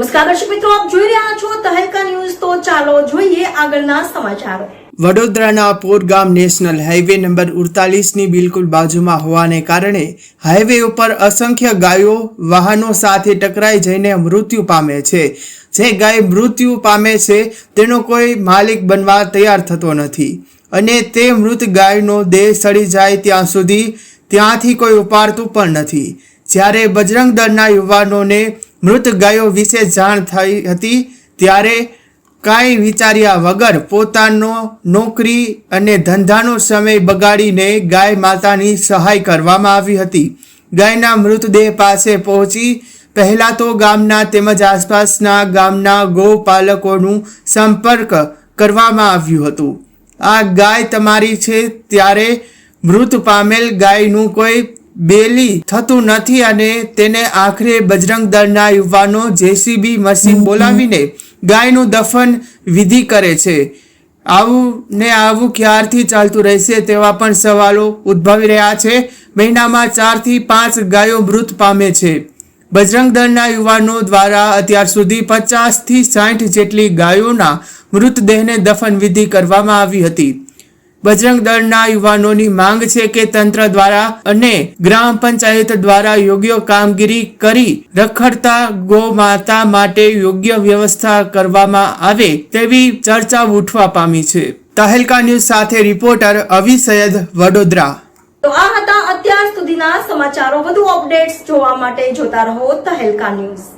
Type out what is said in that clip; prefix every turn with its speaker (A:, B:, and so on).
A: નમસ્કાર દર્શક મિત્રો, આપ જોઈ રહ્યા છો તહેલકા ન્યૂઝ. તો ચાલો જોઈએ આગળના સમાચારો.
B: વડોદરાના પોરગામ નેશનલ હાઈવે નંબર ઉડતાલીસની બિલકુલ બાજુમાં હોવાને કારણે હાઈવે ઉપર અસંખ્ય ગાયો, વાહનો સાથે ટકરાઈ જઈને મૃત્યુ પામે છે. જે ગાય મૃત્યુ પામે છે, તેનો કોઈ માલિક બનવા તૈયાર થતો નથી. અને તે મૃત ગાયનો દેહ સડી જાય ત્યાં સુધી ત્યાંથી કોઈ ઉપાડતું પણ નથી. જ્યારે બજરંગ દળના યુવાનોને મૃત ગાયો વિશે જાણ થઈ હતી ત્યારે કાંઈ વિચાર્યા વગર પોતાનો નોકરી અને ધંધાનો સમય બગાડીને ગાય માતાની સહાય કરવામાં આવી હતી. ગાયના મૃતદેહ પાસે પહોંચી પહેલાં તો ગામના તેમજ આસપાસના ગામના ગૌપાલકોનું સંપર્ક કરવામાં આવ્યું હતું. આ ગાય તમારી છે ત્યારે મૃત પામેલ ગાયનું કોઈ બેલી થતું નથી અને તેને આખરે બજરંગ દળના યુવાનો જેસીબી મશીન બોલાવીને ગાયનું દફન વિધિ કરે છે. આવું ને આવું ક્યારથી ચાલતું રહેશે તેવા પણ સવાલો ઉદ્ભવી રહ્યા છે. મહિનામાં ચારથી પાંચ ગાયો મૃત પામે છે. બજરંગ દળના યુવાનો દ્વારા અત્યાર સુધી પચાસથી સાઠ જેટલી ગાયોના મૃતદેહને દફન વિધિ કરવામાં આવી હતી. બજરંગ દળના યુવાનોની માંગ છે કે તંત્ર દ્વારા અને ગ્રામ પંચાયત દ્વારા યોગ્ય કામગીરી કરી રખડતા ગો માતા માટે યોગ્ય વ્યવસ્થા કરવામાં આવે તેવી ચર્ચા ઉઠવા પામી છે. તહેલકા ન્યૂઝ સાથે રિપોર્ટર અવી સૈયદ વડોદરા.
A: તો આ હતા અત્યાર સુધીના સમાચારો. વધુ અપડેટ્સ જોવા માટે જોતા રહો તહેલકા ન્યૂઝ.